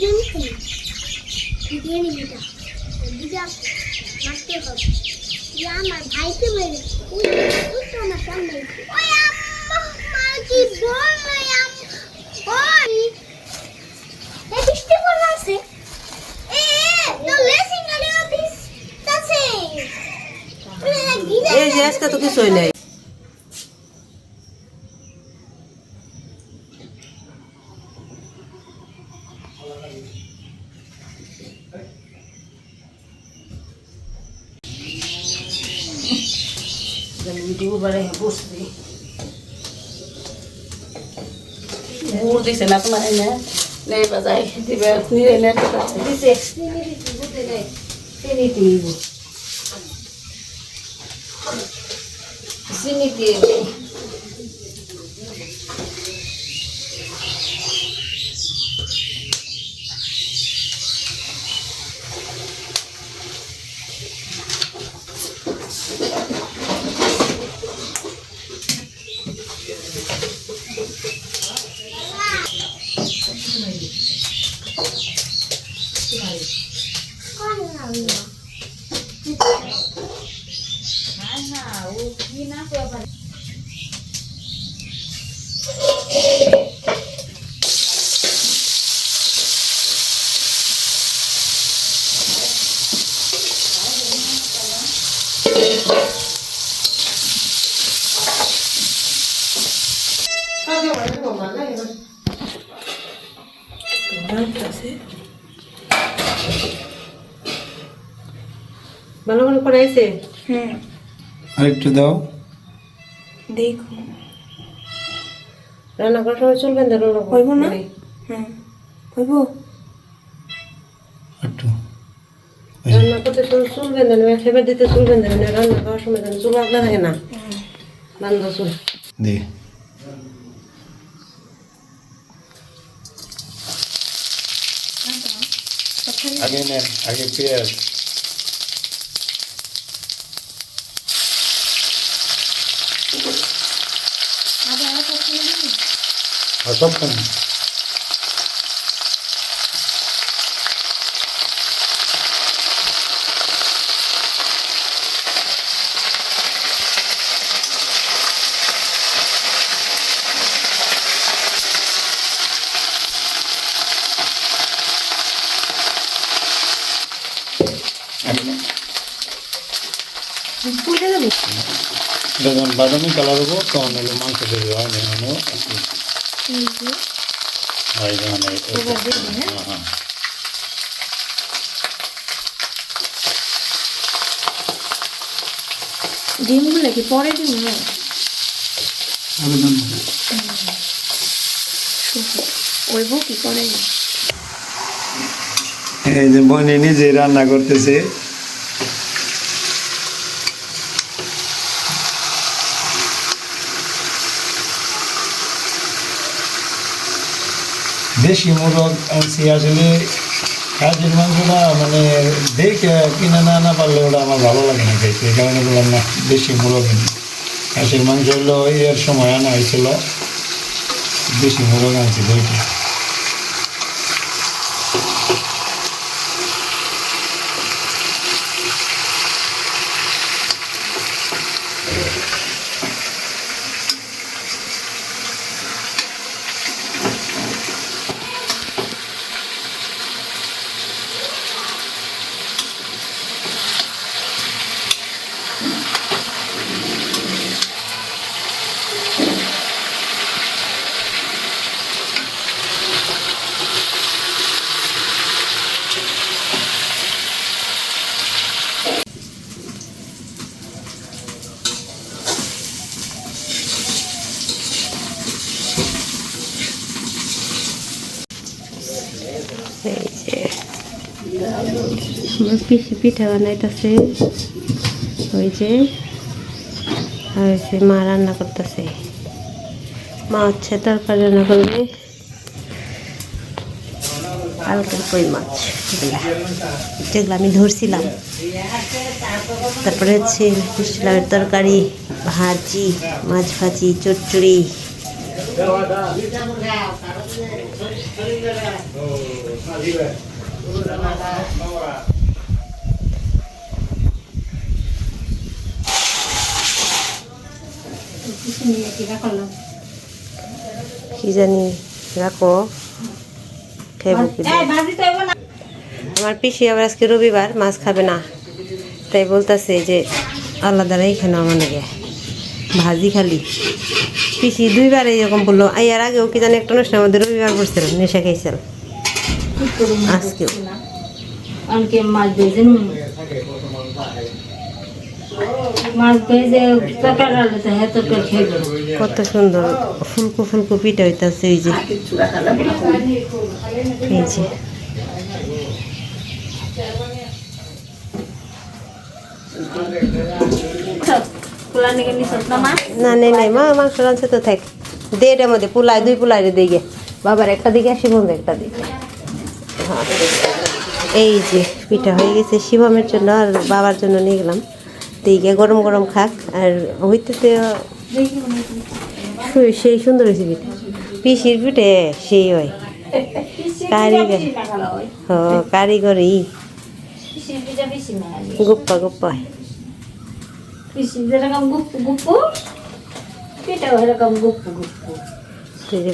Game খেলি দিয়ে নি দিটা দিটা মারতে হবে আমার ভাইকে মেরে ওই আমার সামনে এই এ তো নাই। দিছে না তোমার এনে? নেই বাজাই দিবে নিয়ে এনে দিছে। চিনি দিব। চিনি দিব। ভালো করে করে আইছে হুম আরেকটু দাও দেখো রান্না করার সময় চুল বেঁধে রান্না করব। না? হুম হইব একটু রান্না করতে সময় চুল বেঁধে খেবার দিতে চুল বেঁধে নেবে রান্না খাওয়ার সময় চুল আগলা থাকে না বান্ধ চুল দে আগে নেন আগে পেঁয়াজ আর সবখানে এটা যখন বাদামি কালার হব তখন হলো মাংস দেবে হয় না মানে হয় হ্যাঁ হ্যাঁ ডিমগুলো কি পরে ডিম না ওইব কি করে এই যে বোনে নিজে রান্না করতেছে দেশি মোরগ আনছি, আসলে কাজের মাংসটা মানে দেখে কিনে না না পারলে ওটা আমার ভালো লাগে না খাইতে এই কারণে বললাম না, দেশি মোরগ খাসির মাংস হলো এর সময় আনা হয়েছিল। দেশি মোরগ আনছি দুইটা পিসি পিঠা বানাইতেছে। ওই যে, আর হচ্ছে মা রান্না করতেছে। মা হচ্ছে তরকারি রান্না করবে। কালকের কই মাছ? এগুলা। যেগুলো আমি ধরছিলাম। তারপরে হচ্ছে মিষ্টি লাউয়ের তরকারি, ভাজি, মাছ ভাজি, চচ্চড়ি। কি জানি রাখো। খাইব আমার পিসি আবার আজকে রবিবার মাছ খাবে না। তাই বলতেছে যে আল্লাহ আলাদা এখানে আমার নাকি ভাজি খালি। পিসি দুইবার এরকম বলল আর এর আগেও কি জানি একটা অনুষ্ঠানের মধ্যে রবিবার পড়ছিল নেশা খাইছিল। আজকেও অনেকে মাছ ভেজে নুন মাছ ভেজে তরকারি রান্না তো হ্যাঁ তরকারি খেয়ে কত সুন্দর ফুলকো ফুলকো পিঠা হইতাছে এই যে। এই যে। খোলা না মা না নেই নেই মা মাংস রাঁধছে তো থাক। দে এটার মধ্যে পুলাই দুই পুলাই রে দিয়ে বাবার একটা দিকে একটা দিকে। হ্যাঁ। এই যে পিঠা হয়ে গেছে শিবমের জন্য আর বাবার জন্য নিয়ে গেলাম। দিকে গরম গরম খাক আর হইতেতে সু- সেই সুন্দর হয়েছে পিঠা। পিসির পিঠে সেই হয়। কারিগর। হ কারিগরি গুপ্পা গুপ্পা।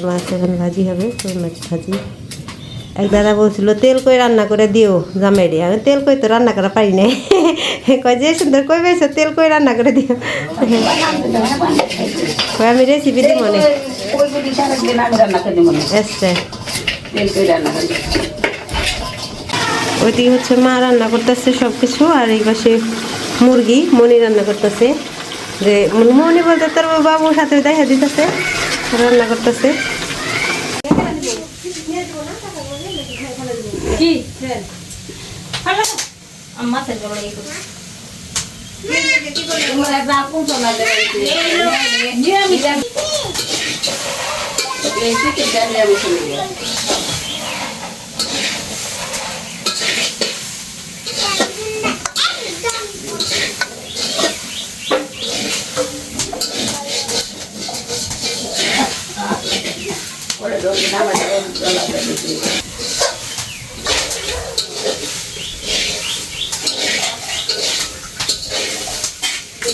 মাছ এখন ভাজি হবে মাছ ভাজি। এক দাদা বলছিল, তেল কই রান্না করে দিও জামাই রে আমি তেল কই তো রান্না করা পারি নাই। কয়, যে সুন্দর কই পাইছো তেল কই রান্না করে দিও? কয়, আমি রেসিপি দিব মনে করি ওইদিকে হচ্ছে মা রান্না করতেছে সব কিছু আর এই পাশে মুরগি মনি রান্না করতেছে। যে মনি বলতে তোর বাবুর সাথে দেখা দিতেছে, রান্না করতেছে। কি? হ্যালো আম্মা সে বড় এই করো তোমরা একবার আপন চলা দেবে নিরামিষ এই থেকে জানি আমি চলে যাই পরে রোজ নামাজ চলা দেবে পুয়া কে বাদিন দে দে দে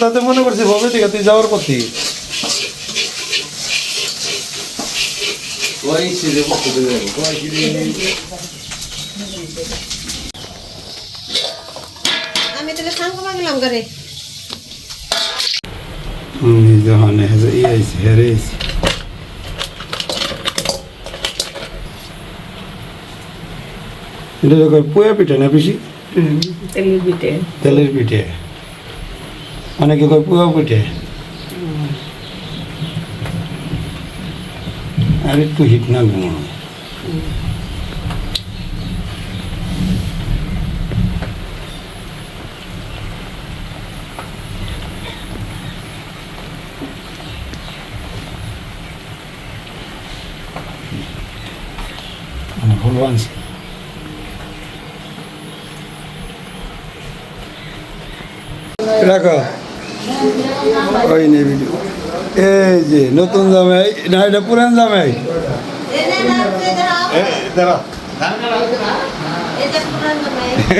তাতে মনে করছি ভবে থেকে তুই যাওয়ার পথে। আমি তাহলে সাঙ্গ মাগলাম করে যখন ই আইছে হেরে আইছে এটা কয় পুয়া পিঠে না পিসি তেলের পিঠে তেলের পিঠে অনেকে কয় পুয়া পিঠে আর একটু হিট না ঘুমানো আনছে রাখো। ওই নে ভিডিও এই যে নতুন জামাই না এটা পুরান জামাই।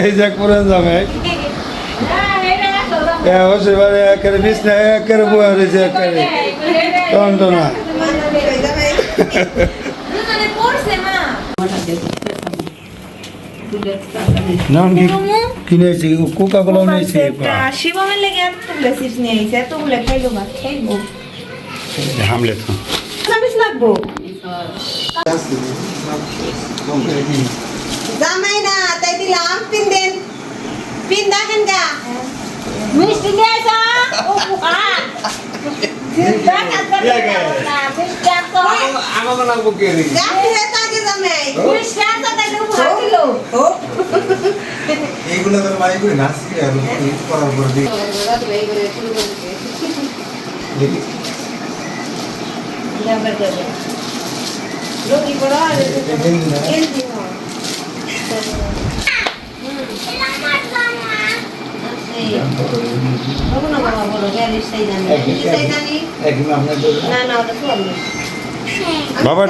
এই যে পুরান জামাই। এবারে একেবারে বিছনা একেবারে বয়া রয়েছে একেবারে টনটনা। নাম কি? কিনেছি কোকা কোলা নিয়েছি? শিবমের লেগে এতগুলো চিপস নিয়ে আইছে এতগুলো খাইলো ভাত খাইবো। হামলে তো। সার্ভিস লাগবো? জামাই না তাই দিলাম পিন দেন। পিন দেখেন গা। মিষ্টি নিয়ে আসা ও পোকা আমার লাগবো কে রে এইগুলো তো মাই করে নাচি আর এই করার পর দেখি দেখি রোগী বড় আর দেখেন না এল দিন না বাবা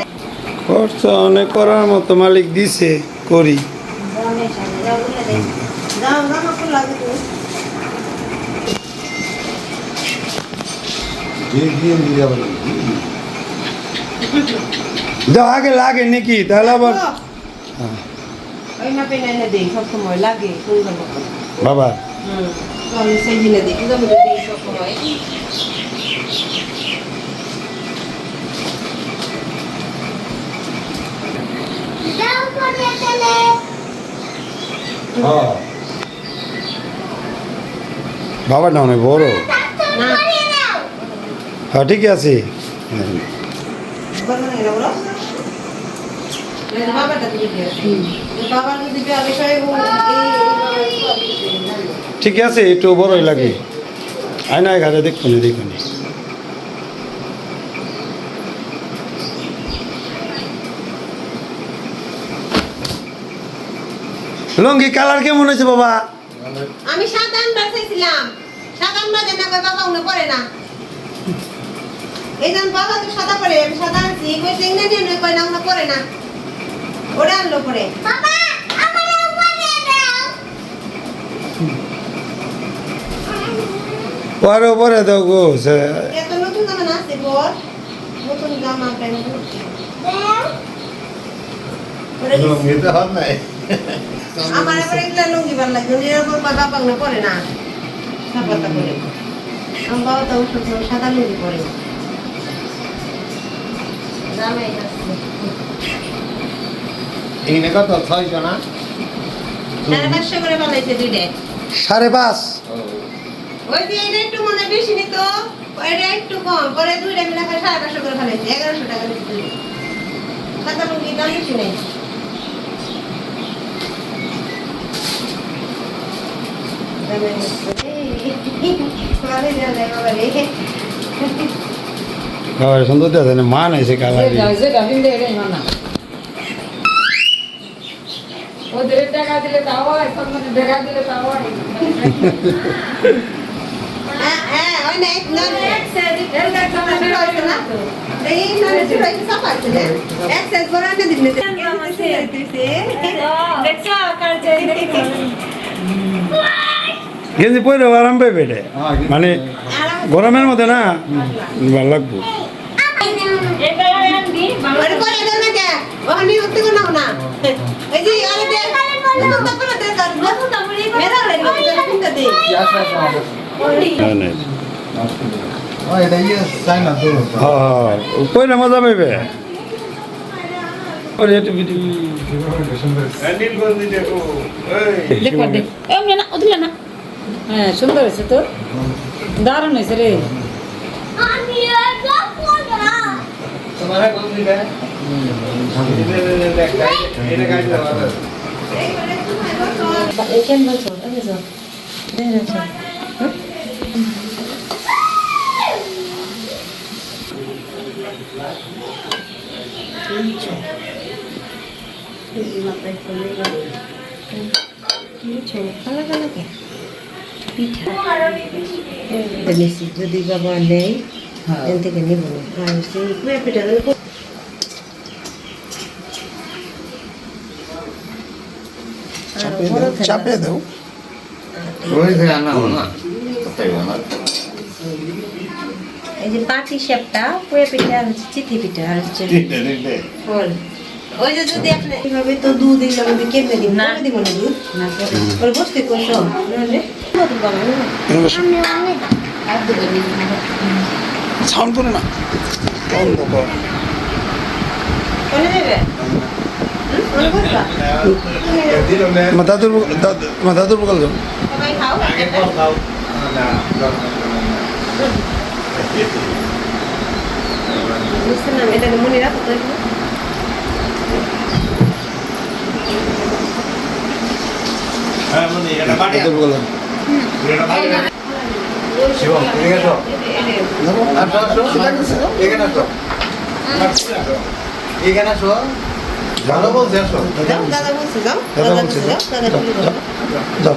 করছ অনেক করার মতো মালিক দিছে করি। আগে লাগে নাকি তাহলে আবার বাবা আমি সেই আমি হ্যাঁ। বাবাটা বড়। না করে দাও হ্যাঁ ঠিক আছে বাবাটা দিবে বাবার যদি বিষয়ে এই ঠিক আছে একটু বড়ই লাগে। আয়নায় ঘাটে দেখুন দেখুন। লঙ্গি কালার কেমন হয়েছে বাবা? আমি সাত আনবার চাইছিলাম। সাত আনবার দেন না কই বাবা উনি পড়ে না। এই যেন বাবা তো সাদা পড়ে আমি সাদা আনছি। কই নিয়ে নয় কই না উনি পড়ে না। ওটা আনলো পরে। বাবা আমারও করে দাও পরে পরে দাও গো সে এত নতুন জামা না আছে বর নতুন জামা প্যান্ট দাও ওটা কি- এটা হন নাই আমার এবার এগুলা লুঙ্গি ভালো লাগে এরকম কই বাবা উনি পরে না সাপাতা করে আমার বাবা তো দুইটা সাড়ে পাঁচ। ওই যে এটা একটু মনে বেশি নিত এটা একটু কম। পরে দুইটা মিলে খাই সাড়ে পাঁচশো করে ফেলেছে এগারোশো টাকা নিচ্ছে সাদা লুঙ্গি দাম বেশি নেই। বাবা সুন্দর মান আছে কালার ওদের টাকা দিলে তাও হয় সম্মানে টাকা দিলে তাও হয়। না এক না এক সাইজ হয়েছে না? এই না শুরু হয়েছে না এক সাইজ বড় না দিলে দেখছ কার যে গেঞ্জি পরে আরাম পাইবে এটা। মানে গরমের মধ্যে না ভালো লাগবো। না কে ওখানে উঠতে কোন না এই যে আরে দে নতুন তো করে দে কার নতুন তো মুড়ি মেরা রে নতুন তো দে হ্যাঁ, নাই। ও এটা ইয়ে চাই না তো হ্যাঁ হ্যাঁ পরে মজা পাইবে ওরে একটু ভিডিও দেখো দেখ এমনি না ওদিকে না হ্যাঁ সুন্দর হয়েছে তো দারুণ হয়েছে রে আমি এটা পড়া তোমার কোন দিলে এটা কাটতে পারবে কেন বলছো এই যে দেখো নিছি যদি বাবা নেই এখান থেকে নিব না আর সেই পিঠা চাপে দাও আনা না তাই না এই যে পাটি শেপটা কুয়া পিঠা আর হচ্ছে চিঠি পিঠা আর হচ্ছে ফল। ওই যে যদি আপনি এইভাবে তো দুধ দিলাম আমি কেমনে দিব? না। দিব না দুধ? না ওর বসতে নাহলে দিন সাউন্ড করে। না দেবে দিলাম না আমার দাদুর দাদুর বকাল খাও? শিবম আসো আসো এখানে আসো এখানে আসো ভালো বলছে আসো দাদা বলছে যাও দাদা দাদা বলছে যাও দাদা যাও,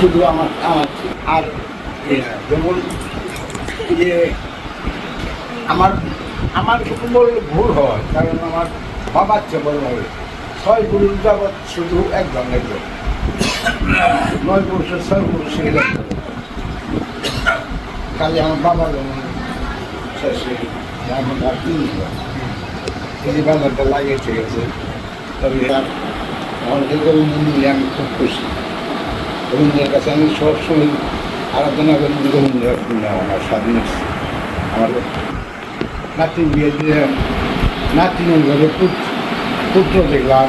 শুধু আমার আমার আর যেমন ইয়ে আমার আমার ভুল হয় কারণ আমার বাবার চেয়ে লাগে ছয় গুরু যাবৎ শুধু একজন একজন নয় পুরুষের, ছয় পুরুষের একজন কাজে আমার বাবা যেমন শেষে এখন আর তিন এই বাজারটা লাগিয়েছে গেছে তবে আমার গোবিন্দ নিয়ে আমি খুব খুশি। গোবিন্দের কাছে আমি সবসময় আরাধনা করি যে আমার স্বাধীন আমার নাতি বিয়ে দিলাম। নাতিনের ঘরে পুত্র পুত্র দেখলাম।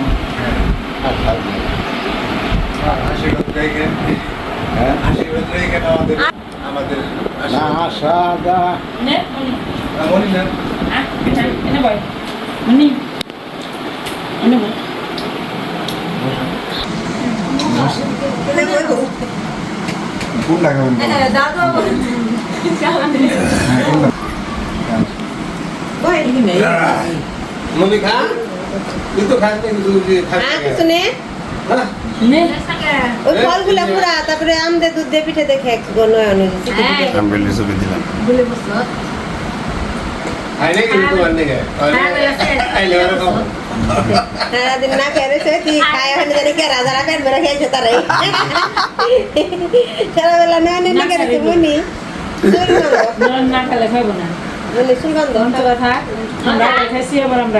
আশীর্বাদ হ্যাঁ। আশীর্বাদ রেখে আমাদের আমাদের না আশা দা মনি মনে না। এনে বয় মনি। এনে বয় কোন লাগাবেন হ্যাঁ, দাদু মনি খা। কিছু নেই? হ্যাঁ নে। ওই ফলগুলা পুরা তারপরে আম দে দুধ দে পিঠে দেখে এক নয় আমি বেলি ছবি দিলাম। বলে বসো আইনে কিন্তু তো গে আইলে ওরা কম সারাদিন না খেয়ে রয়েছে কি খায় জানি কে রাজা রাখেন বেড়ে খেয়েছে তারাই সারাবেলা না নিয়ে মুনি। না না খেলে খাব না। আমরা খাইছি আবার আমরা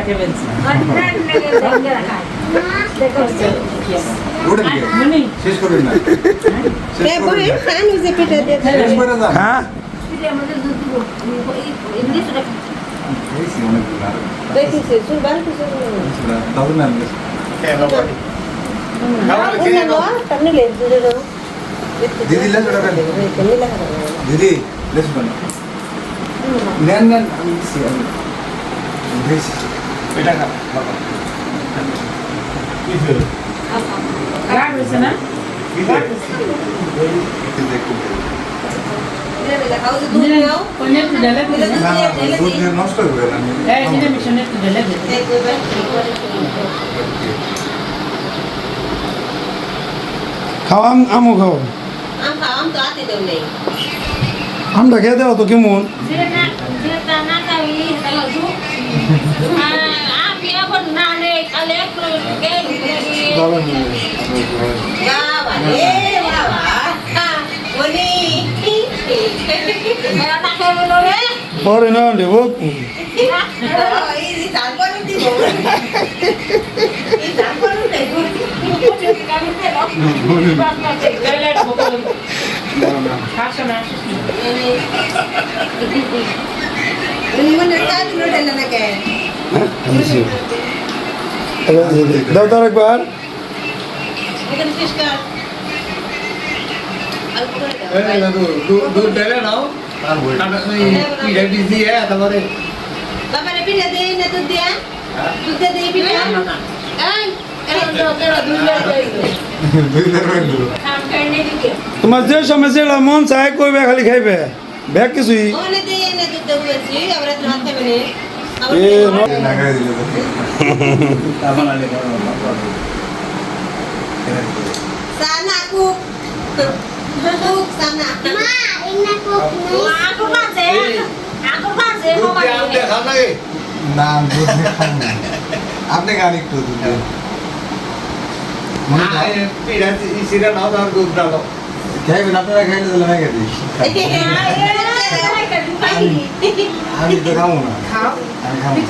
মনি। শেষ করবেন না। কে বই খান যে পিঠে শেষ করে হ্যাঁ। দিদি দিদি নেন নেন আমি দিচ্ছি আমি হয়েছে এটা খা নষ্ট না আমি এই দিনে মিশনে একটু ঢেলে দিলে এই কইবা খাও আম আমও খাও আম খাও তো আতে দেও নেই। আমটা খেয়ে দেওয়া তো কেমন যেটা যেটা না খাই তাহলে জু আমি এখন না নেই কালে একটু গেল বাবা রে বাবা বলি মেলা খাই বলো রে পরে না দেব দাও তার একবার দুধ ঢেলে নাও পিঠা দিয়ে তারপরে বাবারে পিঠা না দুধ দিয়া দুধ দেই পিঠা এই তোমার যে সময় যেটা মন চায় কইবে খালি খাইবে। ব্যাগ কিছুই। আপনি খান একটু দুধ দিয়ে মনে হয় পিঠা ইসিরা নাও তার দুধ ডালো খাইবেন আপনারা খাইলে তাহলে মেঘে আমি তো খাব না। আমি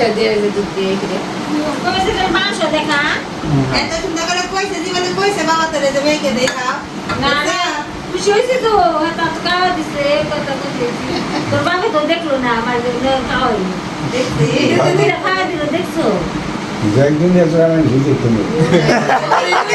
দেখল না আমার দেখছি। দেখছ? একদিন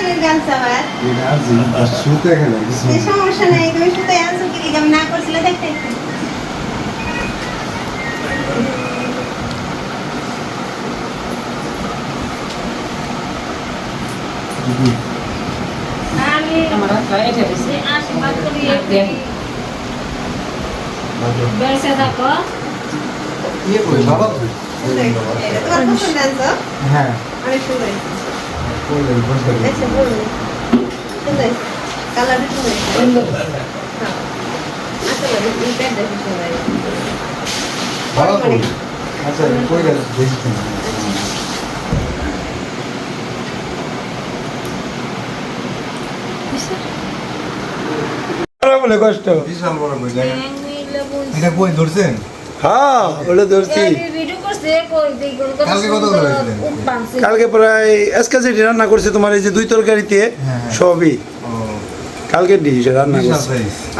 যারা খাইতে পারে তাও শরীর এটা তুমি কি রে গান সাবার শুতে গেলে কিছু এই সমস্যা নাই তুমি শুধু আনছো কি আমি না করছিলে দেখতে। আমি আমার হাত পায়ে আশীর্বাদ করি। দেন। বেড়ে থাকো ইয়ে করি বাবা তোমার পছন্দ হ্যাঁ। অনেক সুন্দর বসে আচ্ছা। হ্যাঁ। কই গেল? বলে কষ্ট। বিশাল বড় কই জায়গা এটা কই ধরছেন? হ্যাঁ ওটা ধরছি। কালকে প্রায় এসকাসিটি রান্না করছে তোমার এই যে দুই তরকারিতে হ্যাঁ। সবই। কালকে রান্না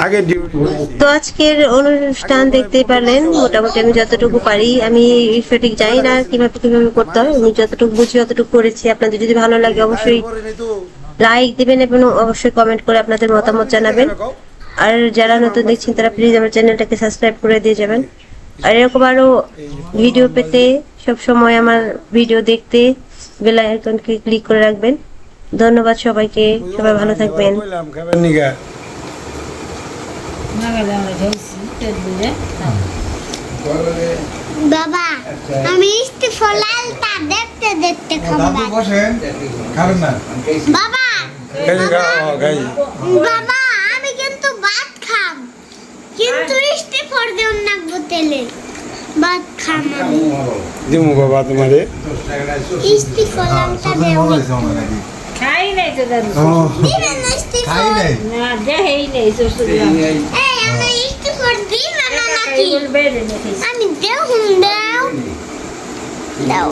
আগে তো আজকের অনুষ্ঠান দেখতেই পারলেন মোটামুটি আমি যতটুকু পারি। আমি সঠিক জানি না কীভাবে কীভাবে করতে হয় আমি যতটুকু বুঝি অতটুকু করেছি। আপনাদের যদি ভালো লাগে অবশ্যই লাইক দিবেন এবং অবশ্যই কমেন্ট করে আপনাদের মতামত জানাবেন। আর যারা নতুন দেখছেন তারা প্লিজ আমার চ্যানেলটাকে সাবস্ক্রাইব করে দিয়ে যাবেন। আর এরকম আরও ভিডিও পেতে সব সময় আমার ভিডিও দেখতে বেল আইকনকে ক্লিক করে রাখবেন। ধন্যবাদ সবাইকে সবাই ভালো থাকবেন। বাবা আমি দেখতে দেখতে খাব। বাবা বাবা আমি কিন্তু ভাত খাম কিন্তু ইস্তিফার দেন না বোতলে। ভাত খাম আমি দিমু বাবা তোমারে। দেও মজা হয়েছে আমার নাকি? খাই নাই তো দাদু। দিবেন না ইস্তিফা খাই নাই? না দেহেই নেই শ্বশুর এই আমরা ইস্তিফার দিবেন না নাকি আমি দেও হুম দেও। দাও।